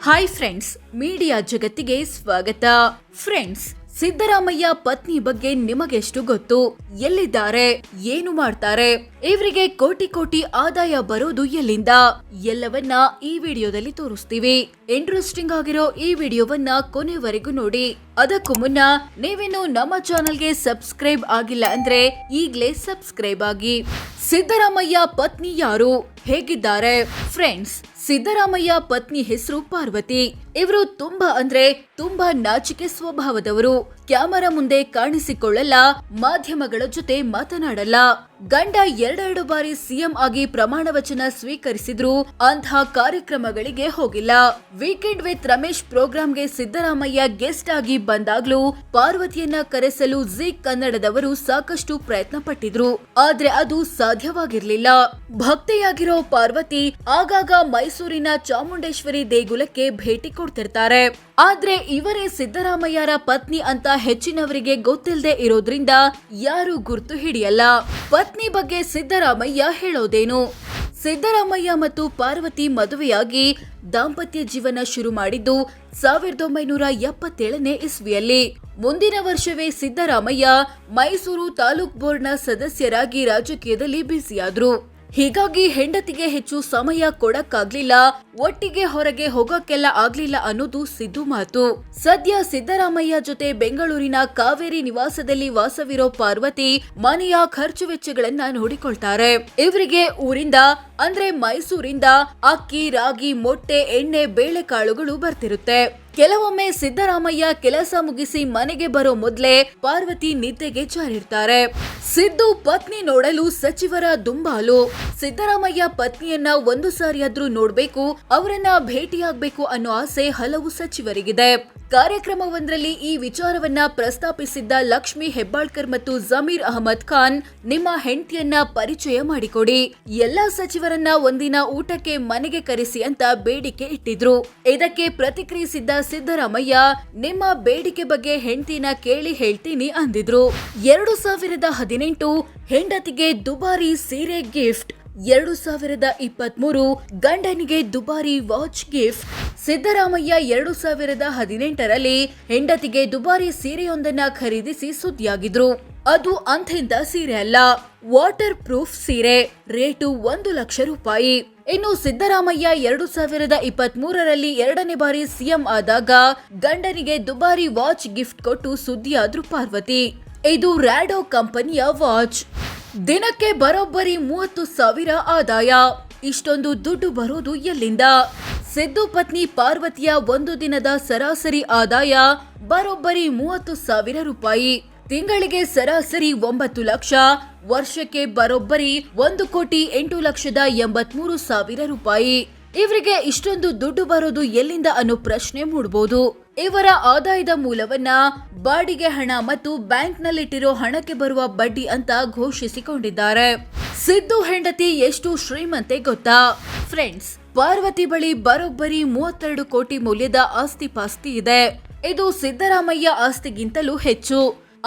Hi friends media ಜಗತ್ತಿಗೆ ಸ್ವಾಗತ friends Siddaramaiah ಪತ್ನಿ ಬಗ್ಗೆ ನಿಮಗೆಷ್ಟು ಗೊತ್ತು ಎಲ್ಲಿದ್ದಾರೆ ಏನು ಮಾಡ್ತಾರೆ ಇವರಿಗೆ ಕೋಟಿ ಕೋಟಿ ಆದಾಯ ಬರೋದು ಎಲ್ಲಿಂದ ಎಲ್ಲವನ್ನ ಈ ವಿಡಿಯೋದಲ್ಲಿ ತೋರಿಸ್ತೀವಿ ಇಂಟ್ರೆಸ್ಟಿಂಗ್ ಆಗಿರೋ ಈ ವಿಡಿಯೋವನ್ನ ಕೊನೆವರೆಗೂ ನೋಡಿ ಅದಕ್ಕೂ ಮುನ್ನ ನೀವಿನ್ನು ನಮ್ಮ ಚಾನೆಲ್ಗೆ ಸಬ್ಸ್ಕ್ರೈಬ್ ಆಗಿಲ್ಲ ಅಂದ್ರೆ ಈಗ್ಲೇ ಸಬ್ಸ್ಕ್ರೈಬ್ ಆಗಿ ಸಿದ್ದರಾಮಯ್ಯ ಪತ್ನಿ ಯಾರು ಹೇಗಿದ್ದಾರೆ ಫ್ರೆಂಡ್ಸ್ ಸಿದ್ದರಾಮಯ್ಯ ಪತ್ನಿ ಹೆಸರು ಪಾರ್ವತಿ. ಇವರು ತುಂಬಾ ಅಂದ್ರೆ ತುಂಬಾ ನಾಚಿಕೆ ಸ್ವಭಾವದವರು. ಕ್ಯಾಮರಾ ಮುಂದೆ ಕಾಣಿಸಿಕೊಳ್ಳಲ್ಲ, ಮಾಧ್ಯಮಗಳ ಜೊತೆ ಮಾತನಾಡಲ್ಲ. ಗಂಡ ಎರಡೆರಡು ಬಾರಿ ಸಿಎಂ ಆಗಿ ಪ್ರಮಾಣ ವಚನ ಸ್ವೀಕರಿಸಿದ್ರು ಅಂತಹ ಕಾರ್ಯಕ್ರಮಗಳಿಗೆ ಹೋಗಿಲ್ಲ. ವೀಕೆಂಡ್ ವಿತ್ ರಮೇಶ್ ಪ್ರೋಗ್ರಾಂಗೆ ಸಿದ್ದರಾಮಯ್ಯ ಗೆಸ್ಟ್ ಆಗಿ ಬಂದಾಗ್ಲೂ ಪಾರ್ವತಿಯನ್ನ ಕರೆಸಲು ಜಿ ಕನ್ನಡದವರು ಸಾಕಷ್ಟು ಪ್ರಯತ್ನ ಪಟ್ಟಿದ್ರು ಆದ್ರೆ ಅದು ಸಾಧ್ಯವಾಗಿರ್ಲಿಲ್ಲ. ಭಕ್ತೆಯಾಗಿರೋ ಪಾರ್ವತಿ ಆಗಾಗ ಮೈಸೂರಿನ ಚಾಮುಂಡೇಶ್ವರಿ ದೇಗುಲಕ್ಕೆ ಭೇಟಿ ಕೊಡ್ತಿರ್ತಾರೆ. ಆದ್ರೆ ಇವರೇ ಸಿದ್ದರಾಮಯ್ಯರ ಪತ್ನಿ ಅಂತ ಹೆಚ್ಚಿನವರಿಗೆ ಗೊತ್ತಿಲ್ಲದೆ ಇರೋದ್ರಿಂದ ಯಾರು ಗುರ್ತು ಹಿಡಿಯಲ್ಲ. ಪತ್ನಿ ಬಗ್ಗೆ ಸಿದ್ದರಾಮಯ್ಯ ಹೇಳೋದೇನು? ಸಿದ್ದರಾಮಯ್ಯ ಮತ್ತು ಪಾರ್ವತಿ ಮದುವೆಯಾಗಿ ದಾಂಪತ್ಯ ಜೀವನ ಶುರು ಮಾಡಿದ್ದು ಸಾವಿರದ ಒಂಬೈನೂರ ಎಪ್ಪತ್ತೇಳನೇ ಇಸ್ವಿಯಲ್ಲಿ. ಮುಂದಿನ ವರ್ಷವೇ ಸಿದ್ದರಾಮಯ್ಯ ಮೈಸೂರು ತಾಲೂಕ್ ಬೋರ್ಡ್ನ ಸದಸ್ಯರಾಗಿ ರಾಜಕೀಯದಲ್ಲಿ ಬ್ಯುಸಿಯಾದ್ರು. ಹೀಗಾಗಿ ಹೆಂಡತಿಗೆ ಹೆಚ್ಚು ಸಮಯ ಕೊಡಕ್ಕಾಗ್ಲಿಲ್ಲ, ಒಟ್ಟಿಗೆ ಹೊರಗೆ ಹೋಗಕ್ಕೆಲ್ಲ ಆಗ್ಲಿಲ್ಲ ಅನ್ನೋದು ಸಿದ್ದು ಮಾತು. ಸದ್ಯ ಸಿದ್ದರಾಮಯ್ಯ ಜೊತೆ ಬೆಂಗಳೂರಿನ ಕಾವೇರಿ ನಿವಾಸದಲ್ಲಿ ವಾಸವಿರೋ ಪಾರ್ವತಿ ಮನೆಯ ಖರ್ಚು ವೆಚ್ಚಗಳನ್ನ ನೋಡಿಕೊಳ್ತಾರೆ. ಇವರಿಗೆ ಊರಿಂದ, ಅಂದ್ರೆ ಮೈಸೂರಿಂದ ಅಕ್ಕಿ, ರಾಗಿ, ಮೊಟ್ಟೆ, ಎಣ್ಣೆ, ಬೇಳೆಕಾಳುಗಳು ಬರ್ತಿರುತ್ತೆ. ಕೆಲವೊಮ್ಮೆ ಸಿದ್ದರಾಮಯ್ಯ ಕೆಲಸ ಮುಗಿಸಿ ಮನೆಗೆ ಬರೋ ಮೊದಲೇ ಪಾರ್ವತಿ ನಿದ್ದೆಗೆ ಜಾರಿರ್ತಾರೆ. ಸಿದ್ದು ಪತ್ನಿ ನೋಡಲು ಸಚಿವರ ದುಂಬಾಲು. ಸಿದ್ದರಾಮಯ್ಯ ಪತ್ನಿಯನ್ನ ಒಂದು ಸಾರಿಯಾದ್ರೂ ನೋಡ್ಬೇಕು, ಅವರನ್ನ ಭೇಟಿಯಾಗಬೇಕು ಅನ್ನೋ ಆಸೆ ಹಲವು ಸಚಿವರಿಗಿದೆ. ಕಾರ್ಯಕ್ರಮವೊಂದರಲ್ಲಿ ಈ ವಿಚಾರವನ್ನ ಪ್ರಸ್ತಾಪಿಸಿದ್ದ ಲಕ್ಷ್ಮಿ ಹೆಬ್ಬಾಳ್ಕರ್ ಮತ್ತು ಜಮೀರ್ ಅಹಮದ್ ಖಾನ್ ನಿಮ್ಮ ಹೆಂಡತಿಯನ್ನ ಪರಿಚಯ ಮಾಡಿಕೊಡಿ. ಎಲ್ಲಾ ಸಚಿವರನ್ನ ಒಂದಿನ ಊಟಕ್ಕೆ ಮನೆಗೆ ಕರೆಸಿ ಅಂತ ಬೇಡಿಕೆ ಇಟ್ಟಿದ್ರು. ಇದಕ್ಕೆ ಪ್ರತಿಕ್ರಿಯಿಸಿದ್ದ ಸಿದ್ದರಾಮಯ್ಯ, ನಿಮ್ಮ ಬೇಡಿಕೆ ಬಗ್ಗೆ ಹೆಂಡತಿನ ಕೇಳಿ ಹೇಳ್ತೀನಿ ಅಂದಿದ್ರು. ಎರಡು ಸಾವಿರದ ಹದಿನೆಂಟು ಹೆಂಡತಿಗೆ ದುಬಾರಿ ಸೀರೆ ಗಿಫ್ಟ್. ಎರಡು ಸಾವಿರದ ಇಪ್ಪತ್ಮೂರು ಗಂಡನಿಗೆ ದುಬಾರಿ ವಾಚ್ ಗಿಫ್ಟ್. ಸಿದ್ದರಾಮಯ್ಯ ಎರಡು ಸಾವಿರದ ಹದಿನೆಂಟರಲ್ಲಿ ಹೆಂಡತಿಗೆ ದುಬಾರಿ ಸೀರೆಯೊಂದನ್ನ ಖರೀದಿಸಿ ಸುದ್ದಿಯಾಗಿದ್ರು. ಅದು ಅಂಥಿಂದ ಸೀರೆ ಅಲ್ಲ ವಾಟರ್ ಪ್ರೂಫ್ ಸೀರೆ, ರೇಟು ಒಂದು ಲಕ್ಷ ರೂಪಾಯಿ. ಇನ್ನು ಸಿದ್ದರಾಮಯ್ಯ ಎರಡು ಸಾವಿರದ ಇಪ್ಪತ್ತ್ ಮೂರರಲ್ಲಿ ಎರಡನೇ ಬಾರಿ ಸಿಎಂ ಆದಾಗ ಗಂಡನಿಗೆ ದುಬಾರಿ ವಾಚ್ ಗಿಫ್ಟ್ ಕೊಟ್ಟು ಸುದ್ದಿಯಾದ್ರು ಪಾರ್ವತಿ. ಇದು ರ್ಯಾಡೋ ಕಂಪನಿಯ ವಾಚ್. ದಿನಕ್ಕೆ ಬರೋಬ್ಬರಿ ಮೂವತ್ತು ಸಾವಿರ ಆದಾಯ. ಇಷ್ಟೊಂದು ದುಡ್ಡು ಬರೋದು ಎಲ್ಲಿಂದ? ಸಿದ್ದು ಪತ್ನಿ ಪಾರ್ವತಿಯ ಒಂದು ದಿನದ ಸರಾಸರಿ ಆದಾಯ ಬರೋಬ್ಬರಿ ಮೂವತ್ತು ಸಾವಿರ ರೂಪಾಯಿ. ತಿಂಗಳಿಗೆ ಸರಾಸರಿ ಒಂಬತ್ತು ಲಕ್ಷ. ವರ್ಷಕ್ಕೆ ಬರೋಬ್ಬರಿ ಒಂದು ಕೋಟಿ ಎಂಟು ಲಕ್ಷದ ಎಂಬತ್ಮೂರು ಸಾವಿರ ರೂಪಾಯಿ. ಇವರಿಗೆ ಇಷ್ಟೊಂದು ದುಡ್ಡು ಬರೋದು ಎಲ್ಲಿಂದ ಅನ್ನೋ ಪ್ರಶ್ನೆ ಮೂಡಬಹುದು ಇವರ ಆದಾಯದ ಮೂಲವನ್ನ ಬಾಡಿಗೆ ಹಣ ಮತ್ತು ಬ್ಯಾಂಕ್ನಲ್ಲಿಟ್ಟಿರೋ ಹಣಕ್ಕೆ ಬರುವ ಬಡ್ಡಿ ಅಂತ ಘೋಷಿಸಿಕೊಂಡಿದ್ದಾರೆ. ಸಿದ್ದು ಹೆಂಡತಿ ಎಷ್ಟು ಶ್ರೀಮಂತೆ ಗೊತ್ತಾ? ಫ್ರೆಂಡ್ಸ್, ಪಾರ್ವತಿ ಬಳಿ ಬರೋಬ್ಬರಿ ಮೂವತ್ತೆರಡು ಕೋಟಿ ಮೌಲ್ಯದ ಆಸ್ತಿ ಪಾಸ್ತಿ ಇದೆ. ಇದು ಸಿದ್ದರಾಮಯ್ಯ ಆಸ್ತಿಗಿಂತಲೂ ಹೆಚ್ಚು.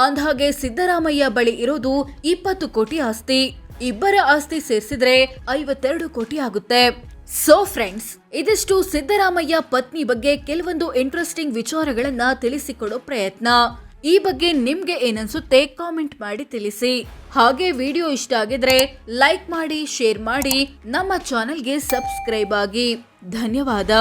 ಅಂದ್ಹಾಗೆ ಸಿದ್ದರಾಮಯ್ಯ ಬಳಿ ಇರೋದು ಇಪ್ಪತ್ತು ಕೋಟಿ ಆಸ್ತಿ. ಇಬ್ಬರ ಆಸ್ತಿ ಸೇರಿಸಿದ್ರೆ ಐವತ್ತೆರಡು ಕೋಟಿ ಆಗುತ್ತೆ. ಸೊ ಫ್ರೆಂಡ್ಸ್ ಇದಿಷ್ಟು ಸಿದ್ದರಾಮಯ್ಯ ಪತ್ನಿ ಬಗ್ಗೆ ಕೆಲವೊಂದು ಇಂಟ್ರೆಸ್ಟಿಂಗ್ ವಿಚಾರಗಳನ್ನ ತಿಳಿಸಿಕೊಡೋ ಪ್ರಯತ್ನ. ಈ ಬಗ್ಗೆ ನಿಮ್ಗೆ ಏನನ್ಸುತ್ತೆ ಕಾಮೆಂಟ್ ಮಾಡಿ ತಿಳಿಸಿ. ಹಾಗೆ ವಿಡಿಯೋ ಇಷ್ಟ ಆಗಿದ್ರೆ ಲೈಕ್ ಮಾಡಿ ಶೇರ್ ಮಾಡಿ, ನಮ್ಮ ಚಾನೆಲ್ಗೆ ಸಬ್ಸ್ಕ್ರೈಬ್ ಆಗಿ. ಧನ್ಯವಾದ.